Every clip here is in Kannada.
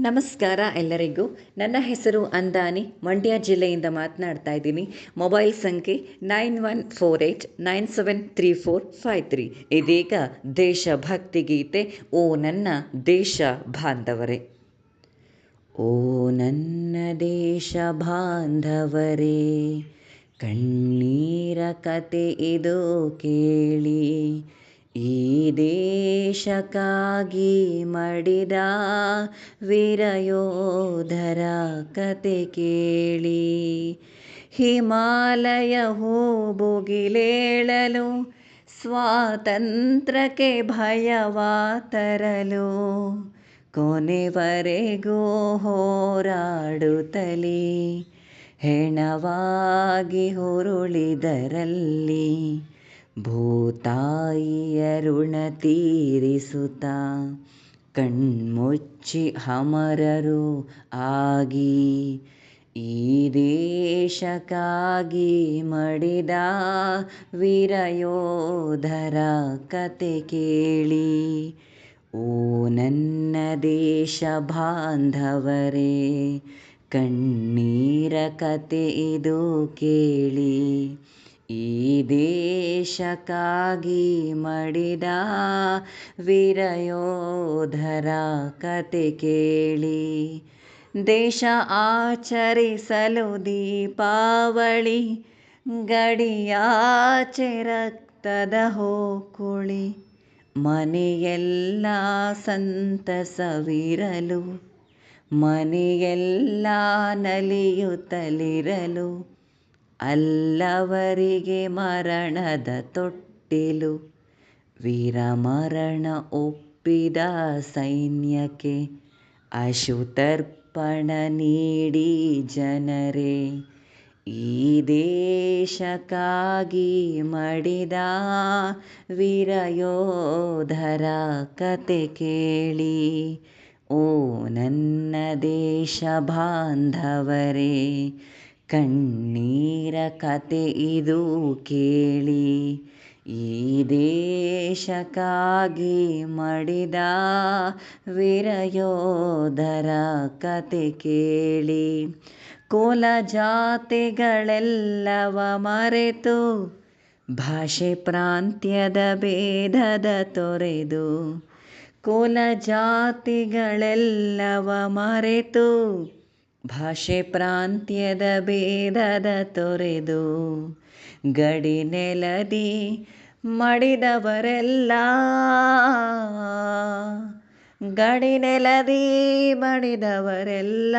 ನಮಸ್ಕಾರ ಎಲ್ಲರಿಗೂ. ನನ್ನ ಹೆಸರು ಅಂದಾನಿ. ಮಂಡ್ಯ ಜಿಲ್ಲೆಯಿಂದ ಮಾತನಾಡ್ತಾ ಇದ್ದೀನಿ. ಮೊಬೈಲ್ ಸಂಖ್ಯೆ nine one four eight nine seven three four five three. ಇದೀಗ ದೇಶಭಕ್ತಿ ಗೀತೆ, ಓ ನನ್ನ ದೇಶ ಬಾಂಧವರೇ. ಓ ನನ್ನ ದೇಶ ಬಾಂಧವರೇ, ಕಣ್ಣೀರ ಕತೆ ಇದು ಕೇಳಿ. ಈ ದೇಶಕ್ಕಾಗಿ ಮಡಿದ ವೀರಯೋಧರ ಕತೆ ಕೇಳಿ. ಹಿಮಾಲಯ ಹೂಬುಗಿಲೇಳಲು ಸ್ವಾತಂತ್ರ್ಯಕ್ಕೆ ಭಯವ ತರಲು, ಕೊನೆವರೆಗೂ ಹೋರಾಡುತ್ತಲೇ, ಹೆಣವಾಗಿ ಹುರುಳಿದರಲ್ಲಿ ಭೂತಾಯಿಯ ಋಣ ತೀರಿಸುತ್ತ ಕಣ್ಮುಚ್ಚಿ ಹಮರರು ಆಗಿ ಈ ದೇಶಕ್ಕಾಗಿ ಮಡಿದ ವೀರಯೋಧರ ಕತೆ ಕೇಳಿ. ಓ ನನ್ನ ದೇಶ ಬಾಂಧವರೇ, ಕಣ್ಣೀರ ಕತೆ ಇದು ಕೇಳಿ. ಈ ದೇಶಕ್ಕಾಗಿ ಮಡಿದ ವೀರಯೋಧರ ಕತೆ ಕೇಳಿ. ದೇಶ ಆಚರಿಸಲು ದೀಪಾವಳಿ, ಗಡಿಯಾಚೆ ರಕ್ತದ ಹೋಕುಳಿ, ಮನೆಯೆಲ್ಲ ಸಂತಸವಿರಲು, ಮನೆಯೆಲ್ಲ ನಲಿಯುತ್ತಲಿರಲು ಅಲ್ಲವರಿಗೆ ಮರಣದ ತೊಟ್ಟಿಲು. ವೀರಮರಣ ಒಪ್ಪಿದ ಸೈನ್ಯಕ್ಕೆ ಅಶುತರ್ಪಣ ನೀಡಿ ಜನರೇ, ಈ ದೇಶಕ್ಕಾಗಿ ಮಡಿದ ವೀರಯೋಧರ ಕತೆ ಕೇಳಿ. ಓ ನನ್ನ ದೇಶ ಬಾಂಧವರೇ ಕಣ್ಣೀರ ಕತೆ ಇದು ಕೇಳಿ ಈ ದೇಶಕ್ಕಾಗಿ ಮಡಿದ ವೀರಯೋಧರ ಕತೆ ಕೇಳಿ. ಕೋಲ ಜಾತಿಗಳೆಲ್ಲವ ಮರೆತು ಭಾಷೆ ಪ್ರಾಂತ್ಯದ ಭೇದದ ತೊರೆದು ಕೋಲ ಜಾತಿಗಳೆಲ್ಲವ ಮರೆತು ಭಾಷೆ ಪ್ರಾಂತ್ಯದ ಭೇದದ ತೊರೆದು ಗಡಿ ನೆಲದಿ ಮಡಿದವರೆಲ್ಲ. ಗಡಿ ನೆಲದಿ ಮಡಿದವರೆಲ್ಲ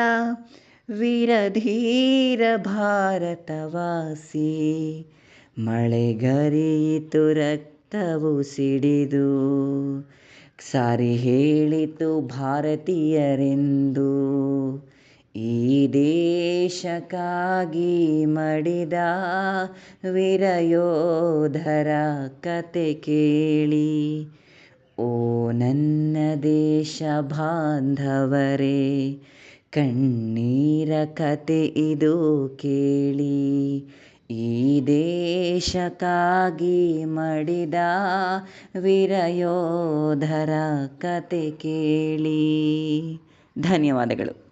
ವೀರಧೀರ ಭಾರತವಾಸಿ. ಮಳೆಗರಿಯಿತು ರಕ್ತವು ಸಿಡಿದು ಸಾರಿ ಹೇಳಿತು ಭಾರತೀಯರೆಂದು. ಈ ದೇಶಕ್ಕಾಗಿ ಮಡಿದ ವೀರಯೋಧರ ಕತೆ ಕೇಳಿ. ಓ ನನ್ನ ದೇಶ ಬಾಂಧವರೇ, ಕಣ್ಣೀರ ಕತೆ ಇದು ಕೇಳಿ. ಈ ದೇಶಕ್ಕಾಗಿ ಮಡಿದ ವೀರಯೋಧರ ಕತೆ ಕೇಳಿ. ಧನ್ಯವಾದಗಳು.